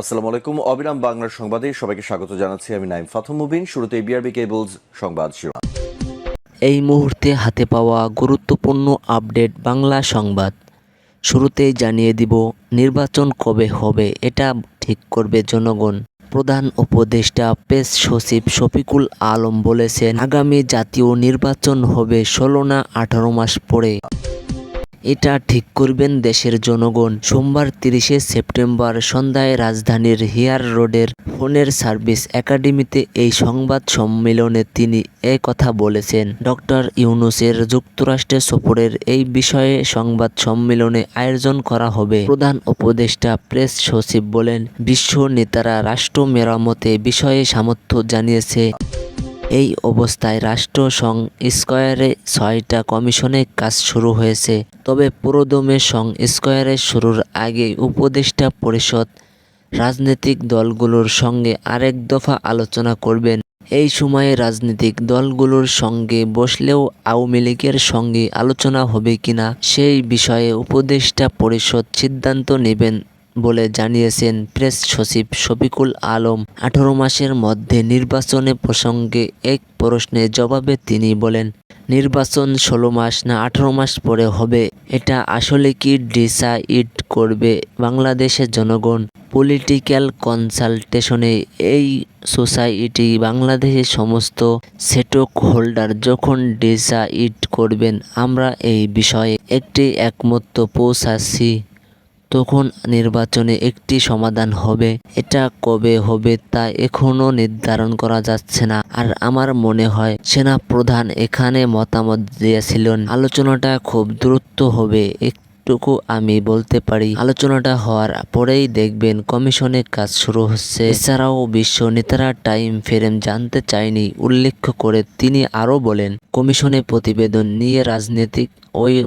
আসসালামু আলাইকুম, অবিরাম বাংলার সংবাদে সবাইকে স্বাগত জানাচ্ছি আমি নাইম ফাথম মুবিন। শুরুতে বিআরবি কেবলস সংবাদ শিরোনাম। এই মুহূর্তে হাতে পাওয়া গুরুত্বপূর্ণ আপডেট বাংলা সংবাদ। শুরুতেই জানিয়ে দিব, নির্বাচন কবে হবে এটা ঠিক করবে জনগণ। প্রধান উপদেষ্টা পেস সচিব শফিকুল আলম বলেছেন, আগামী জাতীয় নির্বাচন হবে ষোলো না আঠারো মাস পরে। এটা ঠিক করবেন দেশের জনগণ। সোমবার তিরিশে সেপ্টেম্বর সন্ধ্যায় রাজধানীর হিয়ার রোডের ফোনের সার্ভিস একাডেমিতে এই সংবাদ সম্মেলনে তিনি কথা বলেছেন। ডক্টর ইউনুসের যুক্তরাষ্ট্রে সফরের এই বিষয়ে সংবাদ সম্মেলনে আয়োজন করা হবে, প্রধান উপদেষ্টা প্রেস সচিব বলেন। বিশ্ব নেতারা রাষ্ট্র মেরামতে বিষয়ে সামর্থ্য জানিয়েছে। এই অবস্থায় রাষ্ট্র সং স্কয়ারে ছয়টা কমিশনে কাজ শুরু হয়েছে। তবে পুরোদমে সং স্কয়ারে শুরুর আগে উপদেষ্টা পরিষদ, রাজনৈতিক দলগুলোর সঙ্গে আরেক দফা আলোচনা করবেন। এই সময়ে রাজনৈতিক দলগুলোর সঙ্গে বসলেও আওয়ামী লীগের সঙ্গে আলোচনা হবে কিনা সেই বিষয়ে উপদেষ্টা পরিষদ সিদ্ধান্ত নেবেন। বলে জানিয়েছেন প্রেস সচিব শফিকুল আলম। আঠারো মাসের মধ্যে নির্বাচনে প্রসঙ্গে এক প্রশ্নের জবাবে তিনি বলেন, নির্বাচন ষোলো মাস না আঠারো মাস পরে হবে। এটা আসলে কি ডিসাইড করবে বাংলাদেশের জনগণ? পলিটিক্যাল কনসালটেশনে এই সোসাইটি বাংলাদেশের সমস্ত সেটক হোল্ডার যখন ডিসাইড করবেন, আমরা এই বিষয়ে একটি একমত্য পৌঁছাচ্ছি। তখন নির্বাচনে একটি সমাধান হবে। এটা কবে হবে তা এখনও নির্ধারণ করা যাচ্ছে না। আর আমার মনে হয় সেনা প্রধান এখানে মতামত দিয়েছিলেন, আলোচনাটা খুব দ্রুত হবে, একটুকু আমি বলতে পারি। আলোচনাটা হওয়ার পরেই দেখবেন কমিশনে কাজ শুরু হচ্ছে। এছাড়াও বিশ্ব নেতারা টাইম ফ্রেম জানতে চায়নি, উল্লেখ করে তিনি আরও বলেন কমিশনে প্রতিবেদন নিয়ে রাজনৈতিক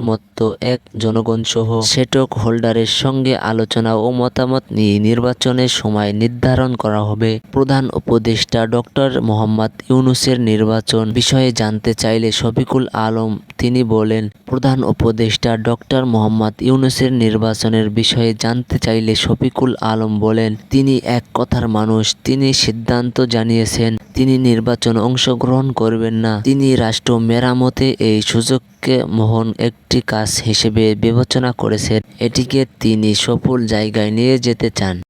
মতো এক জনগণ সহ সেটক হোল্ডারের সঙ্গে আলোচনা ও মতামত নিয়ে নির্বাচনের সময় নির্ধারণ করা হবে। প্রধান উপদেষ্টা ডক্টর মোহাম্মদ ইউনুসের নির্বাচন বিষয়ে জানতে চাইলে শফিকুল আলম তিনি বলেন, প্রধান উপদেষ্টা ডক্টর মোহাম্মদ ইউনুসের নির্বাচনের বিষয়ে জানতে চাইলে শফিকুল আলম বলেন, তিনি এক কথার মানুষ। তিনি সিদ্ধান্ত জানিয়েছেন তিনি নির্বাচন অংশগ্রহণ করবেন না। তিনি রাষ্ট্র মেরামতে এই সুযোগকে মোহন একটি কাজ হিসেবে বিবেচনা করেছেন। এটিকে তিনি সফল জায়গায় নিয়ে যেতে চান।